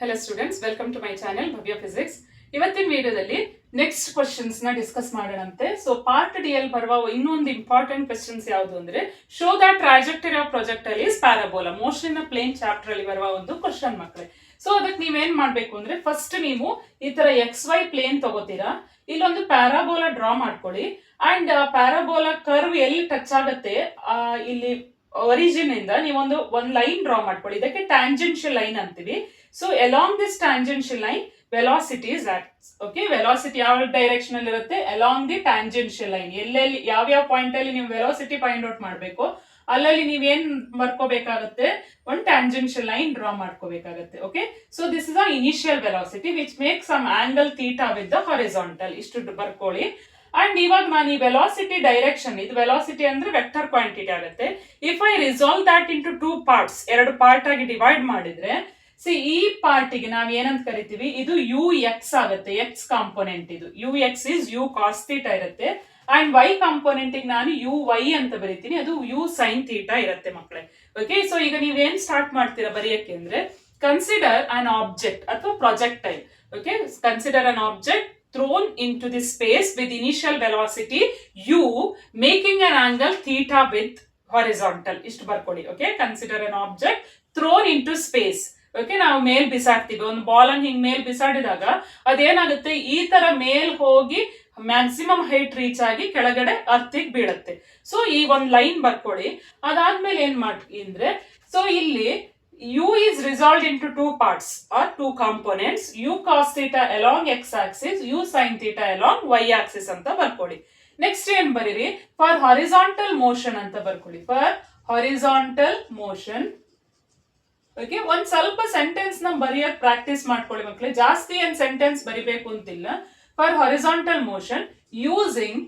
Hello students welcome to my channel Bhavya physics ಇವತ್ತಿನ ವಿಡಿಯೋದಲ್ಲಿ next ಕ್ವಶನ್ಸ್ನ ಡಿಸ್ಕಸ್ ಮಾಡೋಣಂತೆ. ಸೊ ಪಾರ್ಟ್ ಡಿ ಅಲ್ಲಿ ಬರುವ ಇನ್ನೊಂದು ಇಂಪಾರ್ಟೆಂಟ್ ಕ್ವಶನ್ಸ್ ಯಾವುದು ಅಂದ್ರೆ show the trajectory of project ಅಲ್ಲಿ ಪ್ಯಾರಾಬೋಲಾ ಮೋಷನ್ ಪ್ಲೇನ್ ಚಾಪ್ಟರ್ ಅಲ್ಲಿ ಬರುವ ಒಂದು ಕ್ವಶನ್ ಮಕ್ಕಳೇ. ಸೊ ಅದಕ್ಕೆ ನೀವೇನ್ ಮಾಡ್ಬೇಕು ಅಂದ್ರೆ ಫಸ್ಟ್ ನೀವು ಈ ತರ ಎಕ್ಸ್ ವೈ ಪ್ಲೇನ್ ತಗೋತೀರಾ, ಇಲ್ಲೊಂದು ಪ್ಯಾರಾಬೋಲಾ ಡ್ರಾ ಮಾಡ್ಕೊಳ್ಳಿ. ಅಂಡ್ ಪ್ಯಾರಾಬೋಲಾ ಕರ್ವ್ ಎಲ್ಲಿ ಟಚ್ ಆಗುತ್ತೆ ಇಲ್ಲಿ ಒರಿಜಿನ್ ಇಂದ ನೀವೊಂದು, ಒಂದ್ ಲೈನ್ ಡ್ರಾ ಮಾಡ್ಕೊಳ್ಳಿ. ಇದಕ್ಕೆ ಟ್ಯಾಂಜೆನ್ಷಿಯಲ್ ಲೈನ್ ಅಂತೀವಿ. So along this tangential line velocity is acts okay velocity ಯಾವ ಡೈರೆಕ್ಷನ್ ಅಲ್ಲಿ ಇರುತ್ತೆ? ಅಲಾಂಗ್ ದಿ ಟ್ಯಾಂಜೆನ್ಷಿಯಲ್ ಲೈನ್ ಎಲ್ಲೆಲ್ಲಿ ಯಾವ್ಯಾವ ಪಾಯಿಂಟ್ ಅಲ್ಲಿ ನೀವು ವೆಲಾಸಿಟಿ ಫೈಂಡ್ ಔಟ್ ಮಾಡಬೇಕು, ಅಲ್ಲಲ್ಲಿ ನೀವೇನ್ ಬರ್ಕೋಬೇಕಾಗುತ್ತೆ ಒಂದು ಟ್ಯಾಂಜೆನ್ಷಿಯಲ್ ಲೈನ್ ಡ್ರಾ ಮಾಡ್ಕೋಬೇಕಾಗುತ್ತೆ okay so this is a initial velocity which make some angle theta with the horizontal ಇಷ್ಟು ಬರ್ಕೊಳ್ಳಿ. ಅಂಡ್ ಇವಾಗ ನಾನು ಈ ವೆಲಾಸಿಟಿ ಡೈರೆಕ್ಷನ್ ಇದು ವೆಲಾಸಿಟಿ ಅಂದ್ರೆ ವೆಕ್ಟರ್ ಕ್ವಾಂಟಿಟಿ ಆಗುತ್ತೆ. If I resolve that into two parts ಎರಡು ಪಾರ್ಟ್ ಆಗಿ ಡಿವೈಡ್ ಮಾಡಿದ್ರೆ ಸಿ ಈ ಪಾರ್ಟಿಗೆ ನಾವು ಏನಂತ ಕರಿತೀವಿ? ಇದು ಯು ಎಕ್ಸ್ ಆಗುತ್ತೆ ಎಕ್ಸ್ ಕಾಂಪೊನೆಂಟ್ ಇದು. U X is U cos theta ಇರುತ್ತೆ. ಅಂಡ್ ವೈ ಕಾಂಪೊನೆಂಟ್ ನಾನು ಯು ವೈ ಅಂತ ಬರಿತೀನಿ. ಅದು ಯು ಸೈನ್ ಥೀಟಾ ಇರುತ್ತೆ ಮಕ್ಕಳೇ ಓಕೆ ಸೊ ಈಗ ನೀವೇನ್ ಸ್ಟಾರ್ಟ್ ಮಾಡ್ತೀರಾ ಬರೆಯಕ್ಕೆ ಅಂದ್ರೆ ಕನ್ಸಿಡರ್ ಅನ್ ಆಬ್ಜೆಕ್ಟ್ ಅಥವಾ projectile okay consider an object thrown into the space with initial velocity u, making an angle theta with horizontal. ಇಷ್ಟು ಬರ್ಕೊಳ್ಳಿ okay consider an object thrown into space okay ನಾವು ಮೇಲ್ ಬಿಸಾಡ್ತೀವಿ ಒಂದು ball ಅನ್ನು ಹಿಂಗ್ ಮೇಲ್ ಬಿಸಾಡಿದಾಗ ಅದೇನಾಗುತ್ತೆ? ಈ ತರ ಮೇಲ್ ಹೋಗಿ ಮ್ಯಾಕ್ಸಿಮಮ್ ಹೈಟ್ ರೀಚ್ ಆಗಿ ಕೆಳಗಡೆ ಅರ್ಥಿಗೆ ಬೀಳುತ್ತೆ. ಸೊ ಈ ಒಂದು ಲೈನ್ ಬರ್ಕೊಳ್ಳಿ ಅದಾದ್ಮೇಲೆ ಏನ್ ಮಾಡಿ ಅಂದ್ರೆ ಸೊ ಇಲ್ಲಿ u is resolved into two parts or two components. U cos theta along X axis U sine theta along Y axis ಅಂತ ಬರ್ಕೊಳ್ಳಿ ನೆಕ್ಸ್ಟ್ ಏನ್ ಬರೀರಿ? ಫಾರ್ ಹಾರಿಸಾಂಟಲ್ ಮೋಷನ್ ಅಂತ ಬರ್ಕೊಳ್ಳಿ ಫಾರ್ ಹಾರಿಸಾಂಟಲ್ ಮೋಷನ್ ಓಕೆ ಒಂದ್ ಸ್ವಲ್ಪ ಸೆಂಟೆನ್ಸ್ನ ಬರೆಯೋಕ್ ಪ್ರಾಕ್ಟೀಸ್ ಮಾಡ್ಕೊಳ್ಳಿ ಮಕ್ಕಳೇ ಜಾಸ್ತಿ ಏನ್ ಸೆಂಟೆನ್ಸ್ ಬರಿಬೇಕು ಅಂತಿಲ್ಲ. For horizontal motion using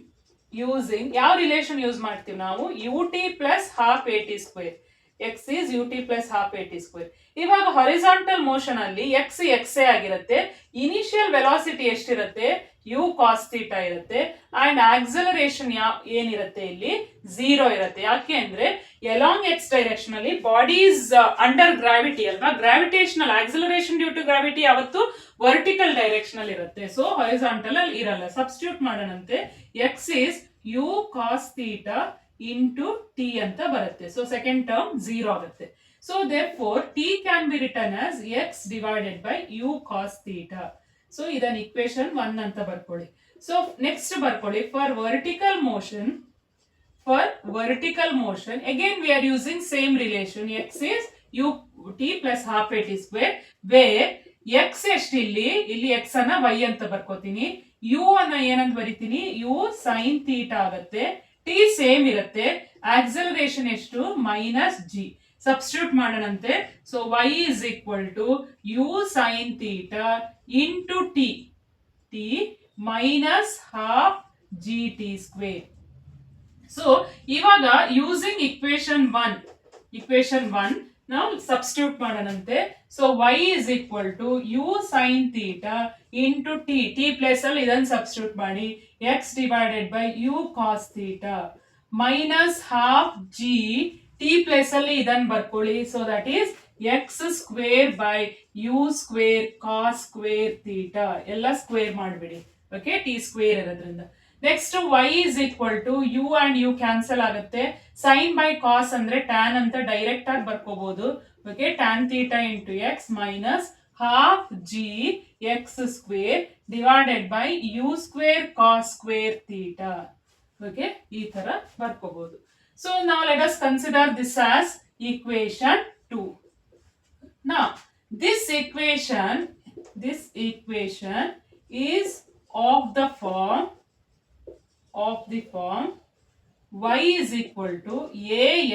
using ಯಾವ ರಿಲೇಷನ್ ಯೂಸ್ ಮಾಡ್ತೀವಿ ನಾವು? U T plus half A T square X is U T plus half A T square ಇವಾಗ ಹಾರಿಸಾಂಟಲ್ ಮೋಷನ್ ಅಲ್ಲಿ ಎಕ್ಸ್ ಎಕ್ಸ್ ಎ ಆಗಿರುತ್ತೆ. ಇನಿಷಿಯಲ್ ವೆಲಾಸಿಟಿ ಎಷ್ಟಿರುತ್ತೆ? U cos theta ಇರುತ್ತೆ. And acceleration ಯಾವ ಏನಿರುತ್ತೆ ಇಲ್ಲಿ? ಝೀರೋ ಇರುತ್ತೆ. ಯಾಕೆ ಅಂದ್ರೆ ಎಲಾಂಗ್ ಎಕ್ಸ್ ಡೈರೆಕ್ಷನ್ ಅಲ್ಲಿ ಬಾಡೀಸ್ ಅಂಡರ್ ಗ್ರಾವಿಟಿ ಅಲ್ವಾ? Gravitational acceleration due to gravity ಯಾವತ್ತು? ವರ್ಟಿಕಲ್ ಡೈರೆಕ್ಷನ್ ಅಲ್ಲಿ ಇರುತ್ತೆ. ಸೊ ಹಾರಿಸಾಂಟಲ್ ಅಲ್ಲಿ ಇರಲ್ಲ. Substitute ಮಾಡೋಣಂತೆ. X is U cos theta into T ಅಂತ ಬರುತ್ತೆ. ಸೊ ಸೆಕೆಂಡ್ ಟರ್ಮ್ ಝೀರೋ ಆಗುತ್ತೆ. Therefore T can be return as X divided by U cos theta so ಇದನ್ನ equation one ಅಂತ ಬರ್ಕೊಳ್ಳಿ. ಸೊ ನೆಕ್ಸ್ಟ್ ಬರ್ಕೊಳ್ಳಿ. For vertical motion for vertical motion again we are using same relation X is U T plus half A T square way X ಎಷ್ಟು ಇಲ್ಲಿ? ಇಲ್ಲಿ X ಅನ್ನ Y ಅಂತ ಬರ್ಕೋತೀನಿ. You ಅನ್ನ ಏನಂತ ಬರಿತೀನಿ? ಯು ಸೈನ್ ತೀಟ ಆಗುತ್ತೆ. ಟಿ ಸೇಮ್ ಇರುತ್ತೆ. ಆಕ್ಸಲರೇಷನ್ ಎಷ್ಟು? Minus G substitute ಮಾಡೋಣಂತೆ. So Y is equal to U sine theta into T T minus half G T square so ಇವಾಗ using equation one equation one ನಾವು substitute ಮಾಡೋಣಂತೆ. So Y is equal to U sine theta into T T place ಅಲ್ಲಿ ಇದನ್ನ substitute ಮಾಡಿ. X divided by U cos theta minus half G T place ಅಲ್ಲಿ ಇದನ್ನ ಬರ್ಕೊಳ್ಳಿ. So that is X square by U square cos square theta ಎಲ್ಲ square ಮಾಡಿಬಿಡಿ. Okay T square ಇರೋದ್ರಿಂದ. Next Y is equal to U and U cancel ಆಗುತ್ತೆ. Sine by cos ಅಂದ್ರೆ tan ಅಂತ direct ಆಗಿ ಬರ್ಕೋಬಹುದು okay tan theta into X minus half G X square divided by U square cos square theta okay ಈ ತರ ಬರ್ಕೋಬಹುದು so ನಾವು let us consider this as equation to Now, this equation, this equation is of the form, of the form y is equal to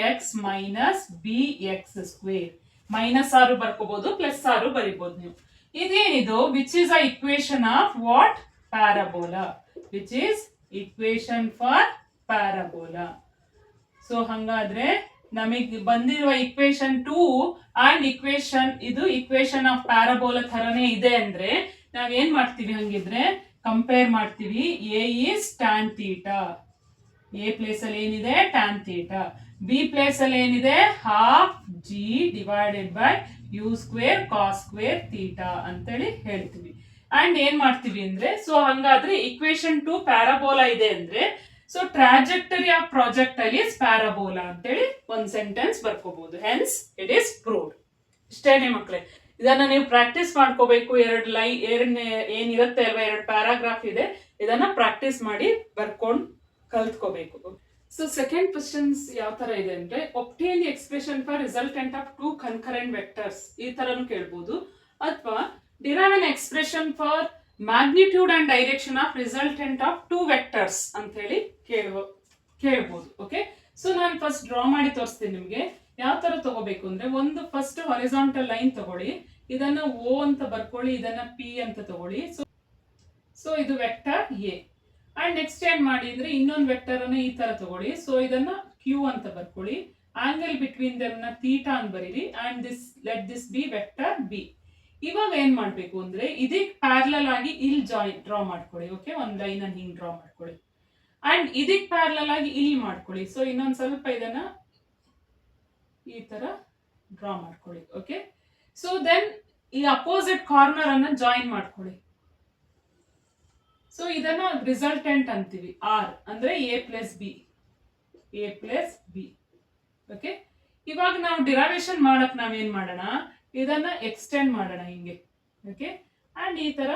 ax minus bx square. Minus ಆರು ಬರ್ಕೋಬಹುದು plus ಆರು ಬರಿಬಹುದು ನೀವು ಇದೇನಿದು which is a equation of what parabola which is equation for parabola So ಹಂಗಾದ್ರೆ ನಮಗೆ ಬಂದಿರುವ equation two and equation ಇದು equation of parabola ಥರನೇ ಇದೆ ಅಂದ್ರೆ ನಾವ್ ಏನ್ ಮಾಡ್ತೀವಿ ಹಂಗಿದ್ರೆ? ಕಂಪೇರ್ ಮಾಡ್ತೀವಿ. A is tan theta A place ಅಲ್ಲಿ ಏನಿದೆ? ಟ್ಯಾನ್ ತೀಟಾ ಬಿ ಪ್ಲೇಸ್ ಅಲ್ಲಿ ಏನಿದೆ? Half G divided by U square cos square theta ಅಂತೇಳಿ ಹೇಳ್ತೀವಿ. ಅಂಡ್ ಏನ್ ಮಾಡ್ತೀವಿ ಅಂದ್ರೆ ಸೊ ಹಂಗಾದ್ರೆ ಇಕ್ವೇಶನ್ ಟು ಪ್ಯಾರಾಬೋಲಾ ಇದೆ ಅಂದ್ರೆ ಸೊ ಟ್ರಾಜೆಕ್ಟರಿ ಆಫ್ ಪ್ರಾಜೆಕ್ಟ್ ಅಲ್ಲಿ ಪ್ಯಾರಾಬೋಲಾ ಅಂತೇಳಿ ಒಂದ್ ಸೆಂಟೆನ್ಸ್ ಬರ್ಕೋಬಹುದು ಹೆನ್ಸ್ ಇಟ್ ಈಸ್ ಪ್ರೂವ್ಡ್ ಇಷ್ಟೇನೆ ಮಕ್ಳೇ. ಇದನ್ನ ನೀವು ಪ್ರಾಕ್ಟೀಸ್ ಮಾಡ್ಕೋಬೇಕು. ಎರಡು ಲೈ ಎರಡನೇ ಏನಿರುತ್ತೆ ಅಲ್ವಾ? ಎರಡು ಪ್ಯಾರಾಗ್ರಾಫ್ ಇದೆ. ಇದನ್ನ ಪ್ರಾಕ್ಟೀಸ್ ಮಾಡಿ ಬರ್ಕೊಂಡು ಕಲ್ತ್ಕೋಬೇಕು. ಸೊ ಸೆಕೆಂಡ್ ಕ್ವಶನ್ಸ್ ಯಾವ ತರ ಇದೆ ಅಂದ್ರೆ obtain expression for resultant of two concurrent vectors ಈ ತರನು ಕೇಳ್ಬೋದು. ಅಥವಾ derive an expression for magnitude and direction of resultant of two vectors ಅಂತ ಹೇಳಿ ಕೇಳುವ, ಕೇಳ್ಬೋದು ಓಕೆ ಸೊ ನಾನು ಫಸ್ಟ್ ಡ್ರಾ ಮಾಡಿ ತೋರಿಸ್ತೀನಿ ನಿಮಗೆ. ಯಾವ ತರ ತಗೋಬೇಕು ಅಂದ್ರೆ ಒಂದು ಫಸ್ಟ್ ಹೊರಿಸಾಂಟಲ್ ಲೈನ್ ತಗೊಳ್ಳಿ, ಇದನ್ನ ಓ ಅಂತ ಬರ್ಕೊಳ್ಳಿ, ಇದನ್ನ ಪಿ ಅಂತ ತಗೊಳ್ಳಿ. ಸೊ ಸೊ ಇದು ವೆಕ್ಟರ್ ಎ ಅಂಡ್ ನೆಕ್ಸ್ಟ್ ಏನ್ ಮಾಡಿ ಅಂದ್ರೆ ಇನ್ನೊಂದು ವೆಕ್ಟರ್ ಅನ್ನ ಈ ತರ ತಗೊಳ್ಳಿ. ಸೊ ಇದನ್ನ ಕ್ಯೂ ಅಂತ ಬರ್ಕೊಳ್ಳಿ. ಆಂಗಲ್ ಬಿಟ್ವೀನ್ ದರ್ನ ತೀಟಾ ಅಂತ ಬರೀರಿ. And this let this B vector B ಇವಾಗ ಏನ್ ಮಾಡ್ಬೇಕು ಅಂದ್ರೆ ಇದಕ್ಕೆ ಪ್ಯಾರ್ಲಲ್ ಆಗಿ ಇಲ್ಲಿ ಜಾಯಿನ್ ಡ್ರಾ ಮಾಡ್ಕೊಳ್ಳಿ ಓಕೆ ಒಂದ್ ಲೈನ್ ಅನ್ನು ಹಿಂಗ್ ಡ್ರಾ ಮಾಡ್ಕೊಳ್ಳಿ. ಅಂಡ್ ಇದಕ್ಕೆ ಪ್ಯಾರ್ಲಲ್ ಆಗಿ ಇಲ್ಲಿ ಮಾಡ್ಕೊಳ್ಳಿ. ಸೊ ಇನ್ನೊಂದ್ ಸ್ವಲ್ಪ ಇದನ್ನ ಈ ತರ ಡ್ರಾ ಮಾಡ್ಕೊಳ್ಳಿ ಓಕೆ ಸೊ ದೆನ್ ಈ ಅಪೋಸಿಟ್ ಕಾರ್ನರ್ ಅನ್ನ ಜಾಯಿನ್ ಮಾಡ್ಕೊಳ್ಳಿ. ಸೊ ಇದನ್ನ ರಿಸಲ್ಟೆಂಟ್ ಅಂತೀವಿ ಆರ್ ಅಂದ್ರೆ A plus B A plus B okay ಇವಾಗ ನಾವು ಡಿರೈವೇಶನ್ ಮಾಡಕ್ ನಾವೇನ್ ಮಾಡೋಣ? ಇದನ್ನ ಎಕ್ಸ್ಟೆಂಡ್ ಮಾಡೋಣ ಹಿಂಗೆ. ಓಕೆ ಅಂಡ್ ಈ ತರ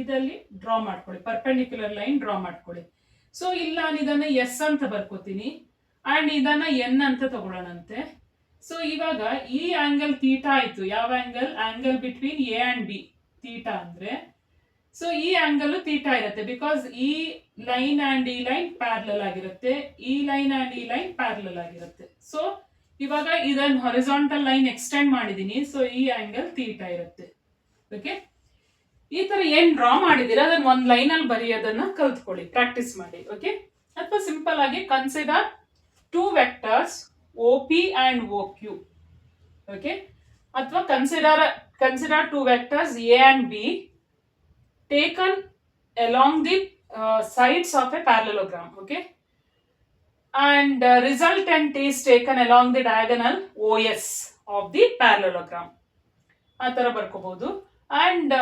ಇದಲ್ಲಿ ಡ್ರಾ ಮಾಡ್ಕೊಳ್ಳಿ. ಪರ್ಪೆಂಡಿಕ್ಯುಲರ್ ಲೈನ್ ಡ್ರಾ ಮಾಡ್ಕೊಳ್ಳಿ. ಸೊ ಇಲ್ಲಿ ನಾನು ಇದನ್ನ ಎಸ್ ಅಂತ ಬರ್ಕೋತೀನಿ. ಅಂಡ್ ಇದನ್ನ ಎನ್ ಅಂತ ತಗೊಳ್ಳೋಣಂತೆ. ಸೊ ಇವಾಗ ಈ ಆಂಗಲ್ ತೀಟಾ ಆಯ್ತು. ಯಾವ angle angle between A and B theta ಅಂದ್ರೆ. ಸೊ ಈ ಆಂಗಲ್ ತೀಟಾ ಇರುತ್ತೆ. ಬಿಕಾಸ್ ಈ ಲೈನ್ ಅಂಡ್ ಈ ಲೈನ್ ಪ್ಯಾರ್ಲಲ್ ಆಗಿರುತ್ತೆ. ಈ ಲೈನ್ ಅಂಡ್ ಈ ಲೈನ್ ಪ್ಯಾರ್ಲಲ್ ಆಗಿರುತ್ತೆ. ಸೊ ಇವಾಗ ಇದನ್ನ ಹೊರಿಸಾಂಟಲ್ ಲೈನ್ ಎಕ್ಸ್ಟೆಂಡ್ ಮಾಡಿದೀನಿ ಸೊ ಈ ಆಂಗಲ್ ತೀಟ ಇರುತ್ತೆ. ಓಕೆ ಈ ತರ ಏನ್ ಡ್ರಾ ಮಾಡಿದೀರಾ ಅದನ್ನ ಒಂದ್ ಲೈನ್ ಅಲ್ಲಿ ಬರೆಯೋದನ್ನ ಕಲ್ತ್ಕೊಳ್ಳಿ ಪ್ರಾಕ್ಟೀಸ್ ಮಾಡಿ ಓಕೆ ಅಥವಾ ಸಿಂಪಲ್ ಆಗಿ consider two vectors O P and O Q okay ಅಥವಾ consider consider two vectors A and B taken along the sides of a parallelogram okay? And uh, resultant is taken along the diagonal os of the parallelogram. ಆ ಥರ ಬರ್ಕೋಬಹುದು and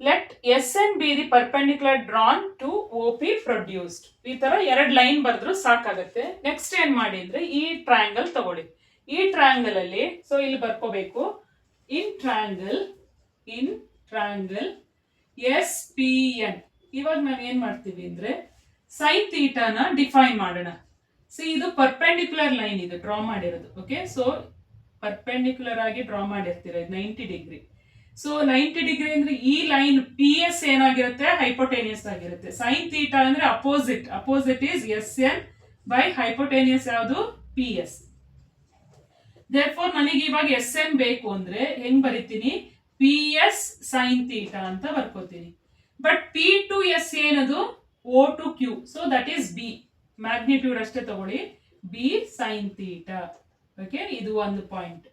let S N be the perpendicular drawn to O P produced ಈ ಥರ ಎರಡು line ಬರೆದ್ರು ಸಾಕಾಗತ್ತೆ. Next ಏನು ಮಾಡಿ ಅಂದರೆ ಈ ಟ್ರಯಾಂಗಲ್ ತಗೊಳ್ಳಿ. ಈ ಟ್ರಯಾಂಗಲ್ ಅಲ್ಲಿ ಸೊ ಇಲ್ಲಿ ಬರ್ಕೋಬೇಕು. In triangle in triangle S P N ಇವಾಗ ನಾವ್ ಏನ್ ಮಾಡ್ತೀವಿ ಅಂದರೆ ಸೈನ್ ತೀಟಾನ ಡಿಫೈನ್ ಮಾಡೋಣ. ಸಿ ಇದು ಪರ್ಪೆಂಡಿಕ್ಯುಲರ್ ಲೈನ್ ಇದು ಡ್ರಾ ಮಾಡಿರೋದು. ಓಕೆ ಸೊ ಪರ್ಪೆಂಡಿಕ್ಯುಲರ್ ಆಗಿ draw ಮಾಡಿರ್ತೀರ? Ninety degree so ninety degree ಅಂದ್ರೆ ಈ ಲೈನ್ ಪಿ ಎಸ್ ಏನಾಗಿರುತ್ತೆ? ಹೈಪೋಟೇನಿಯಸ್ ಆಗಿರುತ್ತೆ. ಸೈನ್ ತೀಟಾ ಅಂದ್ರೆ opposite opposite is S N by hypotenuse ಯಾವುದು? ಪಿ ಎಸ್ ದೇರ್ಫೋರ್ ನನಗೆ ಇವಾಗ ಎಸ್ ಎನ್ ಬೇಕು ಅಂದ್ರೆ ಹೆಂಗ್ ಬರಿತೀನಿ? ಪಿ ಎಸ್ ಸೈನ್ ತೀಟಾ ಅಂತ ಬರ್ಕೋತೀನಿ. ಬಟ್ ಪಿ ಟು ಎಸ್ ಏನದು? O to Q so that is B magnitude ಅಷ್ಟೇ ತಗೊಳ್ಳಿ. ಬಿ ಸೈನ್ ತೀಟಾ ಓಕೆ ಇದು ಒಂದು point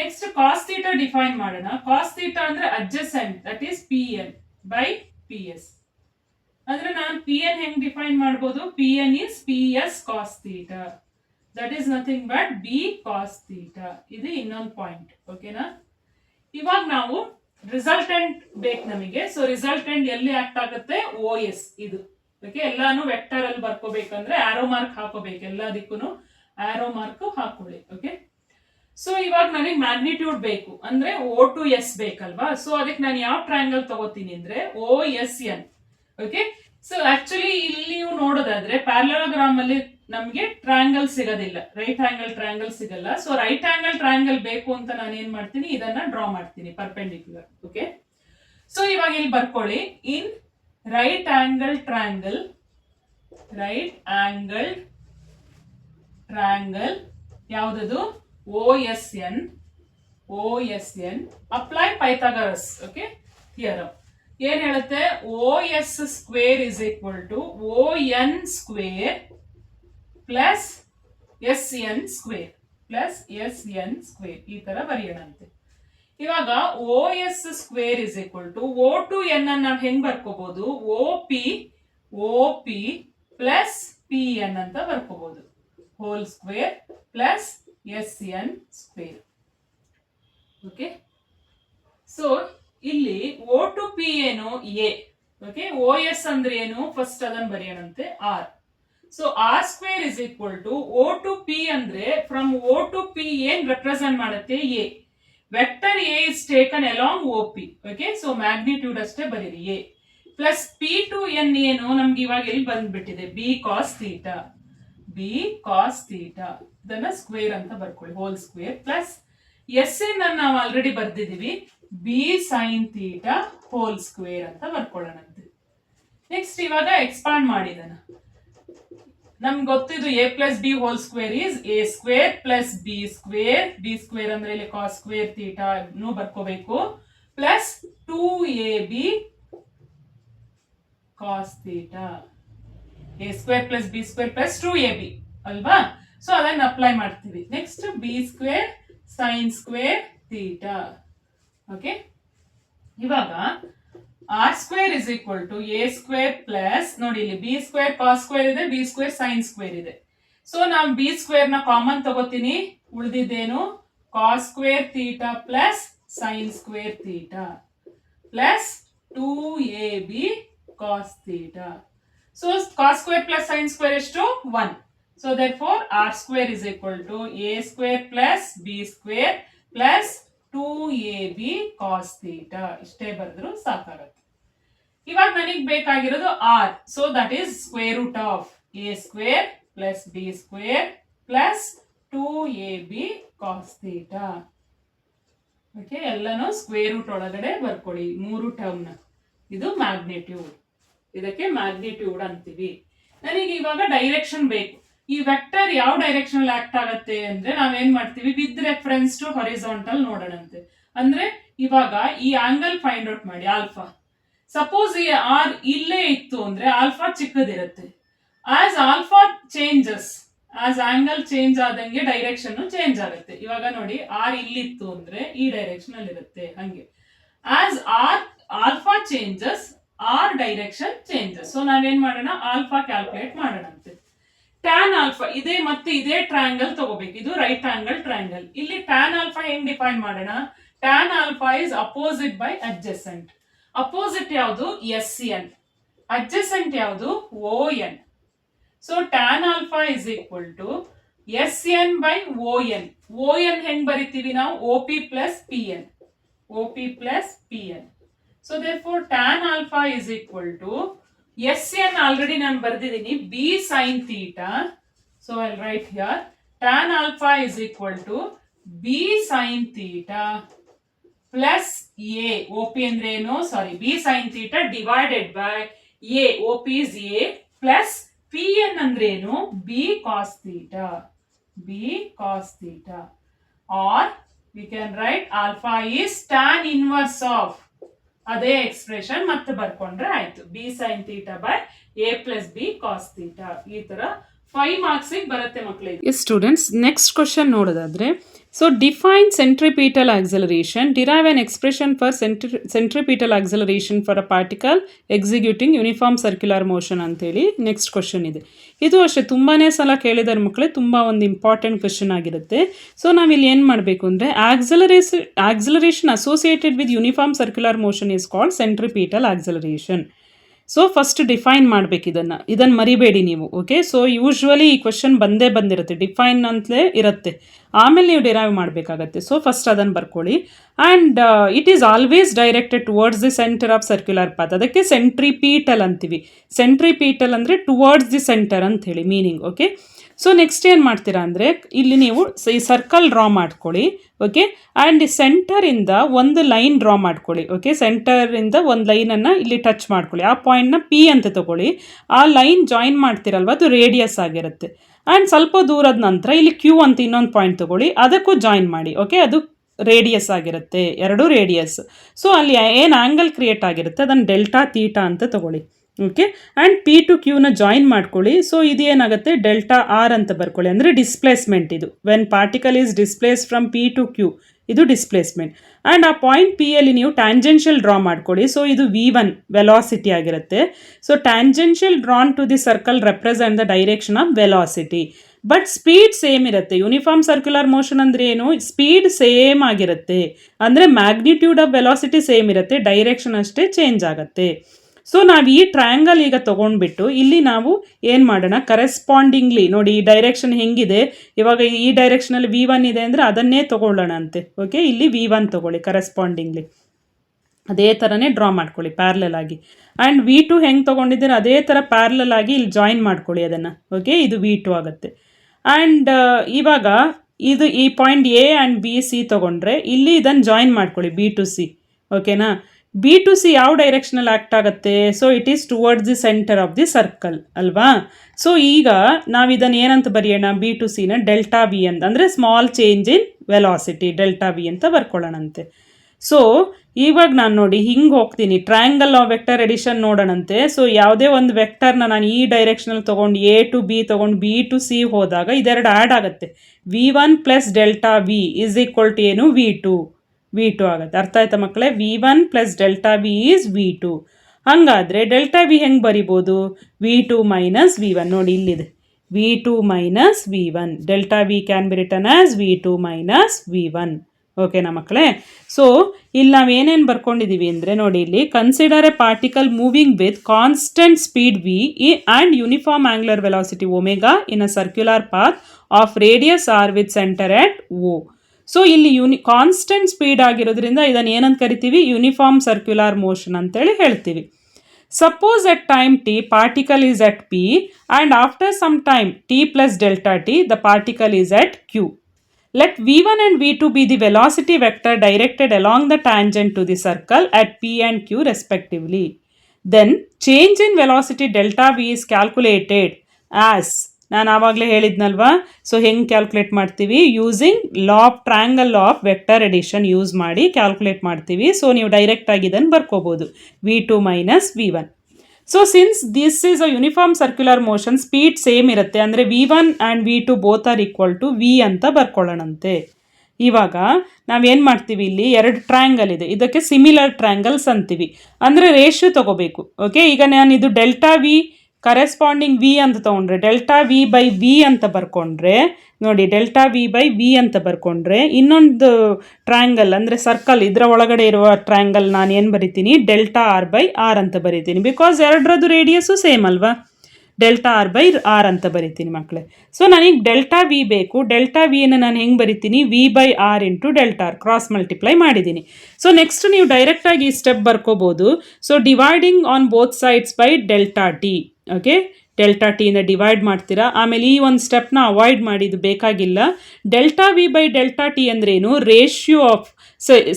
next cos theta define ಮಾಡೋಣ. ಕಾಸ್ ತೀಟಾ ಅಂದ್ರೆ adjacent that is P N by P S ಅಂದ್ರೆ ನಾನು P N ಹೆಂಗ್ ಡಿಫೈನ್ ಮಾಡ್ಬೋದು? P N is P S cos theta that is nothing but B cos theta ಇದು ಇನ್ನೊಂದು point ಓಕೆನಾ ಇವಾಗ ನಾವು ರಿಸಲ್ಟೆಂಟ್ ಬೇಕು ನಮಗೆ. ಸೊ ರಿಸಲ್ಟೆಂಟ್ ಎಲ್ಲಿ ಆಕ್ಟ್ ಆಗುತ್ತೆ? ಓ ಎಸ್ ಇದು. ಓಕೆ ಎಲ್ಲಾನು ವೆಕ್ಟರ್ ಅಲ್ಲಿ ಬರ್ಕೋಬೇಕಂದ್ರೆ ಆರೋ ಮಾರ್ಕ್ ಹಾಕೋಬೇಕು ಎಲ್ಲದಕ್ಕೂ ಆರೋ ಮಾರ್ಕ್ ಹಾಕೊಳ್ಳಿ ಓಕೆ ಸೊ ಇವಾಗ ನನಗೆ ಮ್ಯಾಗ್ನಿಟ್ಯೂಡ್ ಬೇಕು, ಅಂದ್ರೆ ಓ ಟು ಎಸ್ ಬೇಕಲ್ವಾ? ಸೊ ಅದಕ್ಕೆ ನಾನು ಯಾವ ಟ್ರಯಾಂಗಲ್ ತಗೋತೀನಿ ಅಂದ್ರೆ O S N okay so actually ಇಲ್ಲಿ ನೀವು ನೋಡೋದಾದ್ರೆ ಪ್ಯಾರಲೋಗ್ರಾಮ್ ಅಲ್ಲಿ ನಮಗೆ ಟ್ರಯಾಂಗಲ್ ಸಿಗೋದಿಲ್ಲ ರೈಟ್ ಆಂಗಲ್ ಟ್ರಯಾಂಗಲ್ ಸಿಗಲ್ಲ. ಸೊ ರೈಟ್ ಆಂಗಲ್ ಟ್ರಯಾಂಗಲ್ ಬೇಕು ಅಂತ ನಾನು ಏನ್ ಮಾಡ್ತೀನಿ? ಇದನ್ನ ಡ್ರಾ ಮಾಡ್ತೀನಿ ಪರ್ಪೆಂಡಿಕ್ಯುಲರ್ ಓಕೆ ಸೊ ಇವಾಗ ಇಲ್ಲಿ ಬರ್ಕೊಳ್ಳಿ. In right angle triangle right angle triangle ಯಾವುದದು? O S N O S N apply Pythagoras okay theorem ಏನು ಹೇಳುತ್ತೆ? O S square is equal to O N square plus S N square plus S N square ಈ ಥರ ಬರೆಯೋಣಂತೆ. ಇವಾಗ O S square is equal to O to N ಅನ್ನು ನಾವು ಹೆಂಗ್ ಬರ್ಕೋಬಹುದು O P O P plus P N ಅಂತ ಬರ್ಕೋಬಹುದು whole square plus S N square okay so ಇಲ್ಲಿ O to P ಏನು? ಎ ಓಕೆ ಓ ಎಸ್ ಅಂದ್ರೆ ಏನು? First ಅದನ್ನು ಬರೆಯೋಣಂತೆ. R so R square is equal to O to P ಅಂದ್ರೆ from O to P ಏನ್ represent ಮಾಡುತ್ತೆ? A vector A is taken along O P okay so magnitude ಅಷ್ಟೇ ಬರೀರಿ A plus P to N ಏನು? ನಮ್ಗೆ ಇವಾಗ ಇಲ್ಲಿ ಬಂದ್ಬಿಟ್ಟಿದೆ? B cos theta B cos theta ಇದನ್ನ ಸ್ಕ್ವೇರ್ ಅಂತ ಬರ್ಕೊಳ್ಳಿ whole square plus S N ಅನ್ನ ನಾವು already ಬರ್ದಿದೀವಿ B sine theta whole square ಅಂತ ಬರ್ಕೊಳ್ಳೋಣಂತೆ. ನೆಕ್ಸ್ಟ್ ಇವಾಗ ಎಕ್ಸ್ಪಾಂಡ್ ಮಾಡಿದನ. ನಮ್ಗೆ ಗೊತ್ತಿದ್ದು A plus B whole square is A square plus B square B square ಅಂದ್ರೆ ಇಲ್ಲಿ cos square theta ಬರ್ಕೋಬೇಕು. Plus two A B cos theta A square plus B square plus two A B ಅಲ್ವಾ? So ಅದನ್ನ apply ಮಾಡ್ತೀವಿ. Next B square sine square theta okay ಇವಾಗ R square is equal to A square plus ನೋಡಿ ಇಲ್ಲಿ B square cos square ಇದೆ B square sine square ಇದೆ. So ನಾವು B ಸ್ಕ್ವೇರ್ನ ಕಾಮನ್ ತಗೋತೀನಿ. ಉಳಿದಿದ್ದೇನು? Cos square theta plus sine square theta plus two A B cos theta so cos square plus sine square ಎಷ್ಟು? One so therefore R square is equal to A square plus B square plus two A B cos theta ಇಷ್ಟೇ ಬರೆದ್ರು ಸಾಕಾಗತ್ತೆ. ಇವಾಗ ನನಗೆ ಬೇಕಾಗಿರೋದು R so that is square root of A square plus B square plus two A B cos theta okay ಎಲ್ಲನೂ square root ಒಳಗಡೆ ಬರ್ಕೊಳ್ಳಿ. ಮೂರು ಟರ್ಮ್ನ ಇದು ಮ್ಯಾಗ್ನಿಟ್ಯೂಡ್ ಇದಕ್ಕೆ ಮ್ಯಾಗ್ನಿಟ್ಯೂಡ್ ಅಂತೀವಿ. ನನಗೆ ಇವಾಗ ಡೈರೆಕ್ಷನ್ ಬೇಕು. ಈ ವೆಕ್ಟರ್ ಯಾವ ಡೈರೆಕ್ಷನ್ ಆಕ್ಟ್ ಆಗತ್ತೆ ಅಂದ್ರೆ ನಾವೇನ್ ಮಾಡ್ತೀವಿ? ವಿತ್ ರೆಫರೆನ್ಸ್ ಟು ಹೊರಿಸಾಂಟಲ್ ನೋಡೋಣಂತೆ. ಅಂದ್ರೆ ಇವಾಗ ಈ ಆಂಗಲ್ ಫೈಂಡ್ ಔಟ್ ಮಾಡಿ ಆಲ್ಫಾ ಸಪೋಸ್ ಈ ಆರ್ ಇಲ್ಲೇ ಇತ್ತು ಅಂದ್ರೆ alpha ಚಿಕ್ಕದಿರುತ್ತೆ. As alpha changes as angle change ಆದಂಗೆ ಡೈರೆಕ್ಷನ್ ಚೇಂಜ್ ಆಗುತ್ತೆ. ಇವಾಗ ನೋಡಿ ಆರ್ ಇಲ್ಲಿತ್ತು ಅಂದ್ರೆ ಈ ಡೈರೆಕ್ಷನ್ ಅಲ್ಲಿ ಇರುತ್ತೆ, ಹಂಗೆ. As R alpha changes R direction changes so ನಾವೇನ್ ಮಾಡೋಣ? ಆಲ್ಫಾ ಕ್ಯಾಲ್ಕುಲೇಟ್ ಮಾಡೋಣಂತೆ. ಟ್ಯಾನ್ ಆಲ್ಫಾ ಇದೇ ಮತ್ತೆ ಇದೇ ಟ್ರಯಾಂಗಲ್ ತಗೋಬೇಕು. ಇದು ರೈಟ್ ಆಂಗಲ್ ಟ್ರಯಾಂಗಲ್ ಇಲ್ಲಿ ಟ್ಯಾನ್ ಆಲ್ಫಾ ಹೆಂಗ್ ಡಿಫೈನ್ ಮಾಡೋಣ? Tan alpha is opposite by adjacent opposite ಯಾವುದು? ಎಸ್ ಎನ್ ಅಡ್ಜಸೆಂಟ್ ಯಾವುದು? O N so tan alpha is equal to S N by O N O N ಹೆಂಗ್ ಬರಿತೀವಿ ನಾವು? O P plus P N O P plus P N so therefore tan alpha is equal to S N already ನಾನು ಬರ್ದಿದ್ದೀನಿ. B sine theta so I write here tan alpha is equal to B sine theta plus A O P ಅಂದ್ರೆ ಏನು? Sorry B sine theta divided by A O P is A plus P N ಅಂದ್ರೆ ಏನು? B cos theta B cos theta or we can write alpha is tan inverse of ಅದೇ expression ಮತ್ತೆ ಬರ್ಕೊಂಡ್ರೆ ಆಯ್ತು. B sine theta by A plus B cos theta ಈ ತರ five ಮಾರ್ಕ್ಸಿಗೆ ಬರುತ್ತೆ ಮಕ್ಕಳಿಗೆ ಸ್ಟೂಡೆಂಟ್ಸ್ ನೆಕ್ಸ್ಟ್ ಕ್ವಶನ್ ನೋಡೋದಾದ್ರೆ so define centripetal acceleration derive an expression for centri centripetal acceleration for a particle executing uniform circular motion ಅಂತೇಳಿ next question ಇದೆ. ಇದು ಅಷ್ಟೇ ತುಂಬಾ ಸಲ ಕೇಳಿದಾರೆ ಮಕ್ಕಳೇ ತುಂಬ ಒಂದು ಇಂಪಾರ್ಟೆಂಟ್ ಕ್ವಶನ್ ಆಗಿರುತ್ತೆ. ಸೊ ನಾವಿಲ್ಲಿ ಏನು ಮಾಡಬೇಕು ಅಂದರೆ accelerates acceleration associated with uniform circular motion is called centripetal acceleration so first define ಮಾಡಬೇಕು ಇದನ್ನು. ಇದನ್ನು ಮರಿಬೇಡಿ ನೀವು ಓಕೆ ಸೊ ಯೂಶ್ವಲಿ ಈ ಕ್ವಶನ್ ಬಂದೇ ಬಂದಿರುತ್ತೆ. ಡಿಫೈನ್ ಅಂತಲೇ ಇರುತ್ತೆ. ಆಮೇಲೆ ನೀವು ಡಿರೈವ್ ಮಾಡಬೇಕಾಗತ್ತೆ. ಸೊ ಫಸ್ಟ್ ಅದನ್ನು ಬರ್ಕೊಳ್ಳಿ. And it is always directed towards the centre of circular path ಅದಕ್ಕೆ ಸೆಂಟ್ರಿ ಪೀಟಲ್ ಅಂತೀವಿ. ಸೆಂಟ್ರಿ ಪೀಟಲ್ ಅಂದರೆ ಟುವರ್ಡ್ಸ್ ದಿ ಸೆಂಟರ್ ಅಂತ ಹೇಳಿ ಮೀನಿಂಗ್ ಓಕೆ ಸೊ ನೆಕ್ಸ್ಟ್ ಏನು ಮಾಡ್ತೀರಾ ಅಂದರೆ, ಇಲ್ಲಿ ನೀವು ಈ ಸರ್ಕಲ್ ಡ್ರಾ ಮಾಡ್ಕೊಳ್ಳಿ ಓಕೆ ಆ್ಯಂಡ್ ಸೆಂಟರಿಂದ ಒಂದು ಲೈನ್ ಡ್ರಾ ಮಾಡ್ಕೊಳ್ಳಿ ಓಕೆ ಸೆಂಟರಿಂದ ಒಂದು ಲೈನನ್ನು ಇಲ್ಲಿ ಟಚ್ ಮಾಡ್ಕೊಳ್ಳಿ. ಆ ಪಾಯಿಂಟ್ನ ಪಿ ಅಂತ ತಗೊಳ್ಳಿ. ಆ ಲೈನ್ ಜಾಯಿನ್ ಮಾಡ್ತೀರಲ್ವ? ಅದು ರೇಡಿಯಸ್ ಆಗಿರುತ್ತೆ. ಆ್ಯಂಡ್ ಸ್ವಲ್ಪ ದೂರದ ನಂತರ ಇಲ್ಲಿ ಕ್ಯೂ ಅಂತ ಇನ್ನೊಂದು ಪಾಯಿಂಟ್ ತಗೊಳ್ಳಿ. ಅದಕ್ಕೂ ಜಾಯಿನ್ ಮಾಡಿ ಓಕೆ ಅದು ರೇಡಿಯಸ್ ಆಗಿರುತ್ತೆ. ಎರಡೂ ರೇಡಿಯಸ್ ಸೊ ಅಲ್ಲಿ ಏನು ಆ್ಯಂಗಲ್ ಕ್ರಿಯೇಟ್ ಆಗಿರುತ್ತೆ? ಅದನ್ನು ಡೆಲ್ಟಾ ತೀಟಾ ಅಂತ ತಗೊಳ್ಳಿ. ಓಕೆ ಆ್ಯಂಡ್ ಪಿ ಟು ಕ್ಯೂನ ಜಾಯಿನ್ ಮಾಡ್ಕೊಳ್ಳಿ. ಸೊ ಇದು ಏನಾಗುತ್ತೆ ಡೆಲ್ಟಾ ಆರ್ ಅಂತ ಬರ್ಕೊಳ್ಳಿ. ಅಂದರೆ ಡಿಸ್ಪ್ಲೇಸ್ಮೆಂಟ್ ಇದು. When particle is displace from P to Q ಇದು ಡಿಸ್ಪ್ಲೇಸ್ಮೆಂಟ್ ಆ್ಯಂಡ್ ಆ ಪಾಯಿಂಟ್ ಪಿ ಅಲ್ಲಿ ನೀವು ಟ್ಯಾಂಜೆನ್ಷಿಯಲ್ ಡ್ರಾ ಮಾಡ್ಕೊಳ್ಳಿ. ಸೊ ಇದು ವಿ ಒನ್ ವೆಲಾಸಿಟಿ ಆಗಿರುತ್ತೆ. So tangential drawn to the circle represent the direction of velocity but speed same ಇರುತ್ತೆ. Uniform circular motion ಅಂದರೆ ಏನು? ಸ್ಪೀಡ್ ಸೇಮ್ ಆಗಿರುತ್ತೆ. ಅಂದರೆ ಮ್ಯಾಗ್ನಿಟ್ಯೂಡ್ ಆಫ್ ವೆಲಾಸಿಟಿ ಸೇಮ್ ಇರುತ್ತೆ. ಡೈರೆಕ್ಷನ್ ಅಷ್ಟೇ ಚೇಂಜ್ ಆಗುತ್ತೆ. ಸೊ ನಾವು ಈ ಟ್ರಯಾಂಗಲ್ ಈಗ ತೊಗೊಂಡ್ಬಿಟ್ಟು ಇಲ್ಲಿ ನಾವು ಏನು ಮಾಡೋಣ? ಕರೆಸ್ಪಾಂಡಿಂಗ್ಲಿ ನೋಡಿ ಈ ಡೈರೆಕ್ಷನ್ ಹೆಂಗಿದೆ? ಇವಾಗ ಈ ಡೈರೆಕ್ಷನಲ್ಲಿ ವಿ ಒನ್ ಇದೆ ಅಂದರೆ ಅದನ್ನೇ ತೊಗೊಳ್ಳೋಣ ಅಂತೆ. ಓಕೆ ಇಲ್ಲಿ ವಿ ಒನ್ ತೊಗೊಳ್ಳಿ ಕರೆಸ್ಪಾಂಡಿಂಗ್ಲಿ ಅದೇ ಥರನೇ ಡ್ರಾ ಮಾಡ್ಕೊಳ್ಳಿ ಪ್ಯಾರ್ಲಲ್ ಆಗಿ. ಆ್ಯಂಡ್ ವಿ ಟು ಹೆಂಗೆ ತೊಗೊಂಡಿದ್ದೀರ? ಅದೇ ಥರ ಪ್ಯಾರ್ಲಲ್ ಆಗಿ ಇಲ್ಲಿ ಜಾಯಿನ್ ಮಾಡ್ಕೊಳ್ಳಿ ಅದನ್ನು. ಓಕೆ ಇದು ವಿ ಟು ಆಗುತ್ತೆ. ಆ್ಯಂಡ್ ಇವಾಗ ಇದು ಈ point A and B C ತೊಗೊಂಡ್ರೆ ಇಲ್ಲಿ ಇದನ್ನು ಜಾಯಿನ್ ಮಾಡ್ಕೊಳ್ಳಿ ಬಿ ಟು ಸಿ ಓಕೆನಾ ಬಿ ಟು ಸಿ ಯಾವ ಡೈರೆಕ್ಷನಲ್ಲಿ ಆ್ಯಕ್ಟ್ ಆಗುತ್ತೆ? So it is towards the centre of the circle ಅಲ್ವಾ? ಸೊ ಈಗ ನಾವು ಇದನ್ನು ಏನಂತ ಬರೆಯೋಣ? ಬಿ ಟು ಸಿನ ಡೆಲ್ಟಾ ವಿ ಅಂತ. ಅಂದರೆ small change in velocity delta V ಅಂತ ಬರ್ಕೊಳ್ಳೋಣಂತೆ. ಸೊ ಇವಾಗ ನಾನು ನೋಡಿ ಹಿಂಗೆ ಹೋಗ್ತೀನಿ. ಟ್ರಯಾಂಗಲ್ ಆಫ್ ವೆಕ್ಟರ್ ಎಡಿಷನ್ ನೋಡೋಣಂತೆ. ಸೊ ಯಾವುದೇ ಒಂದು ವೆಕ್ಟರ್ನ ನಾನು ಈ ಡೈರೆಕ್ಷನಲ್ಲಿ ತೊಗೊಂಡು ಎ ಟು ಬಿ ತೊಗೊಂಡು ಬಿ ಟು ಸಿ ಹೋದಾಗ ಇದೆರಡು ಆ್ಯಡ್ ಆಗುತ್ತೆ. V one plus delta V is equal to ಏನು? ವಿ ಟು ವಿ ಟು ಆಗುತ್ತೆ. ಅರ್ಥ ಆಯ್ತಾ ಮಕ್ಕಳೇ? V one plus delta V is V two ಹಾಗಾದರೆ ಡೆಲ್ಟಾ ವಿ ಹೆಂಗೆ ಬರಿಬೋದು? V two minus V one ನೋಡಿ, ಇಲ್ಲಿದೆ. V two minus V one delta V can be written as V two minus V one ಓಕೆನಾ ಮಕ್ಕಳೇ? So ಇಲ್ಲಿ ನಾವು ಏನೇನು ಬರ್ಕೊಂಡಿದ್ದೀವಿ ಅಂದರೆ ನೋಡಿ, ಇಲ್ಲಿ consider a particle moving with constant speed V E and uniform angular velocity omega in a circular path of radius R with centre at O so ಇಲ್ಲಿ ಯೂನಿ constant speed ಆಗಿರೋದ್ರಿಂದ ಇದನ್ನು ಏನಂತ ಕರಿತೀವಿ ಯೂನಿಫಾರ್ಮ್ ಸರ್ಕ್ಯುಲರ್ ಮೋಷನ್ ಅಂತೇಳಿ ಹೇಳ್ತೀವಿ suppose at time T particle is at P and after some time T plus delta T the particle is at Q Let v1 and v2 be the velocity vector directed along the tangent to the circle at p and q respectively. Then change in velocity delta v is calculated as ನಾನು ಆವಾಗಲೇ ಹೇಳಿದ್ನಲ್ವಾ? So ಹೆಂಗೆ calculate ಮಾಡ್ತೀವಿ? Using law of triangle of vector addition use ಮಾಡಿ calculate ಮಾಡ್ತೀವಿ. So ನೀವು ಡೈರೆಕ್ಟಾಗಿ ಇದನ್ನು ಬರ್ಕೋಬೋದು. V two minus v one so since this is a uniform circular motion speed same ಇರುತ್ತೆ. ಅಂದರೆ v one and v two both are equal to v ಅಂತ ಬರ್ಕೊಳ್ಳೋಣಂತೆ. ಇವಾಗ, ನಾವೇನು ಮಾಡ್ತೀವಿ ಇಲ್ಲಿ? ಎರಡು ಟ್ರ್ಯಾಂಗಲ್ ಇದೆ. ಇದಕ್ಕೆ ಸಿಮಿಲರ್ ಟ್ರ್ಯಾಂಗಲ್ಸ್ ಅಂತೀವಿ. ಅಂದರೆ ರೇಷಿಯೋ ತಗೋಬೇಕು. ಓಕೆ ಈಗ ನಾನು ಇದು ಡೆಲ್ಟಾ ವಿ ಕರೆಸ್ಪಾಂಡಿಂಗ್ ವಿ ಅಂತ ತೊಗೊಂಡ್ರೆ, ಡೆಲ್ಟಾ ವಿ ಬೈ ವಿ ಅಂತ ಬರ್ಕೊಂಡ್ರೆ, ನೋಡಿ ಡೆಲ್ಟಾ ವಿ ಬೈ ವಿ ಅಂತ ಬರ್ಕೊಂಡ್ರೆ, ಇನ್ನೊಂದು ಟ್ರ್ಯಾಂಗಲ್ ಅಂದರೆ ಸರ್ಕಲ್ ಇದರ ಒಳಗಡೆ ಇರುವ ಟ್ರ್ಯಾಂಗಲ್ ನಾನು ಏನು ಬರಿತೀನಿ? ಡೆಲ್ಟಾ ಆರ್ ಬೈ ಆರ್ ಅಂತ ಬರಿತೀನಿ. ಬಿಕಾಸ್ ಎರಡರದ್ದು ರೇಡಿಯಸ್ಸು ಸೇಮ್ ಅಲ್ವಾ? ಡೆಲ್ಟಾ ಆರ್ ಬೈ ಆರ್ ಅಂತ ಬರಿತೀನಿ ಮಕ್ಕಳೇ ಸೊ ನನಗೆ ಡೆಲ್ಟಾ ವಿ ಬೇಕು. ಡೆಲ್ಟಾ ವಿಯನ್ನು ನಾನು ಹೆಂಗೆ ಬರಿತೀನಿ? V by r into delta r cross multiply ಮಾಡಿದ್ದೀನಿ. ಸೊ ನೆಕ್ಸ್ಟ್ ನೀವು ಡೈರೆಕ್ಟಾಗಿ ಈ step ಬರ್ಕೋಬೋದು. So dividing on both sides by delta t. Okay delta ಟಿಯಿಂದ divide ಮಾಡ್ತೀರಾ? ಆಮೇಲೆ ಈ ಒಂದು ಸ್ಟೆಪ್ನ ಅವಾಯ್ಡ್ ಮಾಡಿ ಇದು ಬೇಕಾಗಿಲ್ಲ. Delta v by delta t ಅಂದ್ರೇನು? ರೇಷಿಯೋ ಆಫ್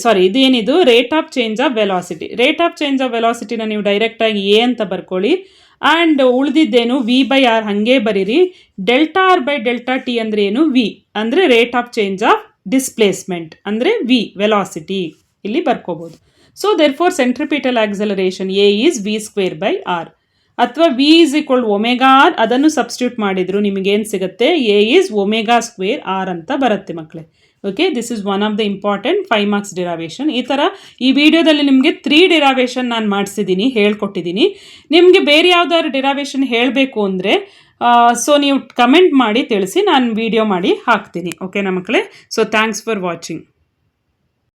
ಸಾರಿ ಇದೇನಿದು? Rate of change of velocity rate of change of ವೆಲಾಸಿಟಿನ ನೀವು ಡೈರೆಕ್ಟಾಗಿ ಎ ಅಂತ ಬರ್ಕೊಳ್ಳಿ. ಆ್ಯಂಡ್ ಉಳಿದಿದ್ದೇನು ವಿ ಬೈ ಆರ್ ಹಾಗೆ ಬರೀರಿ. Delta r by delta t ಅಂದರೆ ಏನು? ವಿ ಅಂದರೆ rate of change of displacement ಅಂದರೆ ವಿ ವೆಲಾಸಿಟಿ ಇಲ್ಲಿ ಬರ್ಕೋಬೋದು. So therefore centripetal acceleration a is v square by r ಅಥವಾ v is equal omega r ಅದನ್ನು substitute ಮಾಡಿದ್ರು ನಿಮಗೇನು ಸಿಗುತ್ತೆ? A is omega square R ಅಂತ ಬರುತ್ತೆ ಮಕ್ಕಳೇ okay this is one of the important five marks derivation ಈ ಥರ ಈ ವಿಡಿಯೋದಲ್ಲಿ ನಿಮಗೆ ತ್ರೀ ಡಿರಾವೇಷನ್ ನಾನು ಮಾಡಿಸಿದ್ದೀನಿ ಹೇಳ್ಕೊಟ್ಟಿದ್ದೀನಿ ನಿಮಗೆ ಬೇರೆ ಯಾವುದಾದ್ರು ಡಿರಾವೇಷನ್ ಹೇಳಬೇಕು ಅಂದರೆ ಸೊ ನೀವು ಕಮೆಂಟ್ ಮಾಡಿ, ತಿಳಿಸಿ, ನಾನು ವಿಡಿಯೋ ಮಾಡಿ ಹಾಕ್ತೀನಿ. ಓಕೆನಾ ಮಕ್ಕಳೇ ಸೊ ಥ್ಯಾಂಕ್ಸ್ ಫಾರ್ ವಾಚಿಂಗ್